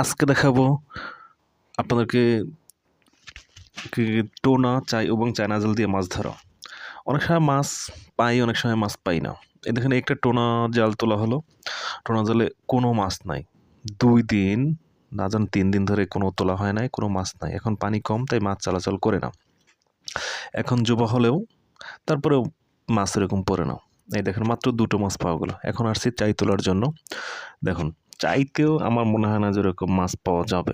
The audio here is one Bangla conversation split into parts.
আজকে দেখাবো আপনাদেরকে টোনা চাই এবং চায়না জাল দিয়ে মাছ ধরা। অনেক সময় মাছ পাই, অনেক সময় মাছ পাই না। এই দেখেন একটা টোনা জাল তোলা হলো। টোনা জালে কোনো মাছ নাই। দুই দিন, না জান তিন দিন ধরে কোনো তোলা হয় নাই, কোনো মাছ নাই। এখন পানি কম, তাই মাছ চলাচল করে না। এখন যুবা হলেও তারপরেও মাছ এরকম পড়ে না। এই দেখেন, মাত্র দুটো মাছ পাওয়া গেলো। এখন আসছি চাই তোলার জন্য। দেখুন চাইতেও আমার মনে হয় না যে এরকম মাছ পাওয়া যাবে।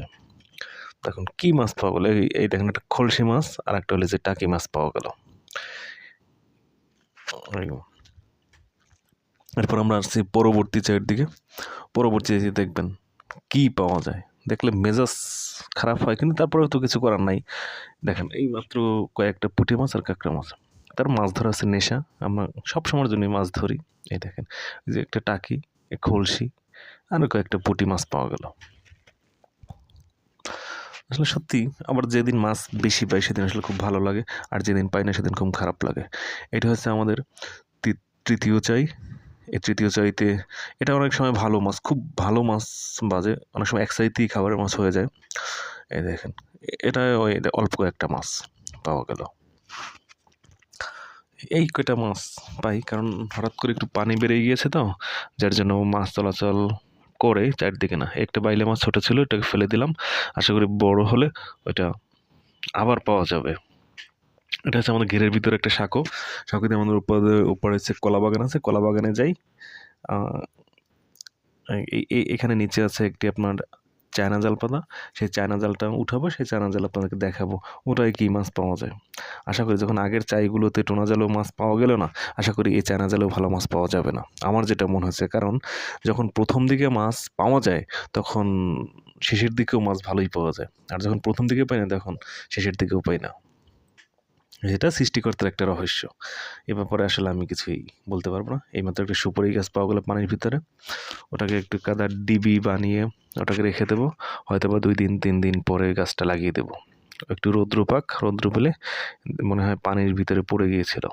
তখন কি মাছ পাওয়া গেলো এই- দেখেন একটা খলসি মাছ আর একটা হলে যে টাকি মাছ পাওয়া গেল। এরপর আমরা আসছি পরবর্তী চায়ের দিকে। পরবর্তী দেখবেন কি পাওয়া যায়। দেখলে মেজাজ খারাপ হয় কিন্তু তারপরেও তো কিছু করার নাই। দেখেন এই মাত্র কয়েকটা পুঁটি মাছ আর কাঁকড়া মাছ। তার মাছ ধরা আছে নেশা। আমরা সব সময়ের জন্যই মাছ ধরি। এই দেখেন যে একটা টাকি খলসি আর কয়েকটা পুঁটি মাছ পাওয়া গেল। আসলে সত্যি আবার যেদিন মাছ বেশি পাই সেদিন আসলে খুব ভালো লাগে, আর যেদিন পাই না সেদিন খুব খারাপ লাগে। এটা হচ্ছে আমাদের তৃতীয় চাই। এই তৃতীয় চাইতে এটা অনেক সময় ভালো মাছ, খুব ভালো মাছ বাজে, অনেক সময় এক চাইতেই খাবারের মাছ হয়ে যায়। এই দেখেন, এটা ওই অল্প কয়েকটা মাছ পাওয়া গেল। এই কয়টা মাছ পাই, কারণ হঠাৎ করে একটু পানি বেড়ে গিয়েছে তো, যার জন্য মাছ চলাচল করে চারিদিকে না, একটা বাইলে মাছ ছোটো ছিল এটাকে ফেলে দিলাম। আশা করি বড় হলে ওইটা আবার পাওয়া যাবে। এটা হচ্ছে আমাদের ঘেরের ভিতরে একটা সাঁকো সাঁকোতে আমাদের উপরে উপরে হচ্ছে কলা বাগান আছে, কলা বাগানে যাই। এখানে নিচে আছে একটি আপনার চায়না জাল পাতা সেই চায়না জালটা উঠাবো, সেই চায়না জাল আপনাদেরকে দেখাবো ওটাই কি মাছ পাওয়া যায়। আশা করি যখন আগের চাইগুলোতে টোনা জালেও মাছ পাওয়া গেল না, আশা করি এই চায়না জালেও ভালো মাছ পাওয়া যাবে না। আমার যেটা মনে হচ্ছে, কারণ যখন প্রথম দিকে মাছ পাওয়া যায়, তখন শেষের দিকেও মাছ ভালোই পাওয়া যায়, আর যখন প্রথম দিকে পাই না, তখন শেষের দিকেও পাই না। এটা সৃষ্টিকর্তার একটা রহস্য। এ ব্যাপারে আসলে আমি কিছুই বলতে পারব না। এইমাত্র একটা সুপারি গাছ পাওয়া গেলো পানির ভিতরে। ওটাকে একটু কাদার ডিবি বানিয়ে ওটাকে রেখে দেবো। হয়তো বা দুই দিন, তিন দিন পরে গাছটা লাগিয়ে দেবো। একটু রৌদ্র পাক, রৌদ্র পেলে মনে হয় পানির ভিতরে পড়ে গিয়েছিল।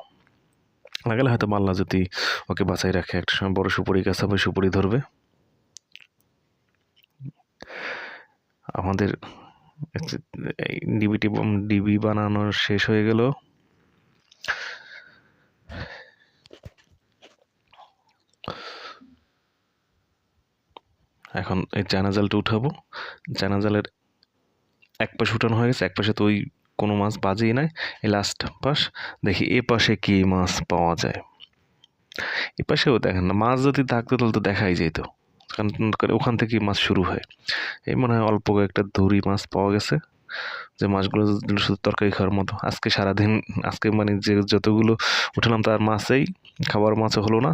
লাগালে হয়তো মাল্লা যদি ওকে বাঁচাই রাখে। একটা সময় বড় সুপারি গাছ হবে, সুপারি ধরবে। আমাদের এই ডিবিটি ডিবি বানানো শেষ হয়ে গেল। এখন এই চায়না জালটা উঠাবো। চায়না জালের এক পাশে উঠানো হয়ে গেছে, এক পাশে তো ওই কোনো মাছ বাজেই নাই। এই লাস্ট পাশ, দেখি এ পাশে কি মাছ পাওয়া যায়। এ পাশেও দেখেন না, মাছ যদি থাকতো তাহলে তো দেখাই যেত। ওখান থেকেই মাছ শুরু হয়। এই মনে হয় অল্প একটা দড়ি মাছ পাওয়া গেছে, যে মাছগুলো শুধু তরকারি খাওয়ার মতো। আজকে সারাদিন, আজকে মানে যে যতগুলো উঠালাম তার মাছেই খাবার মাছও হলো না।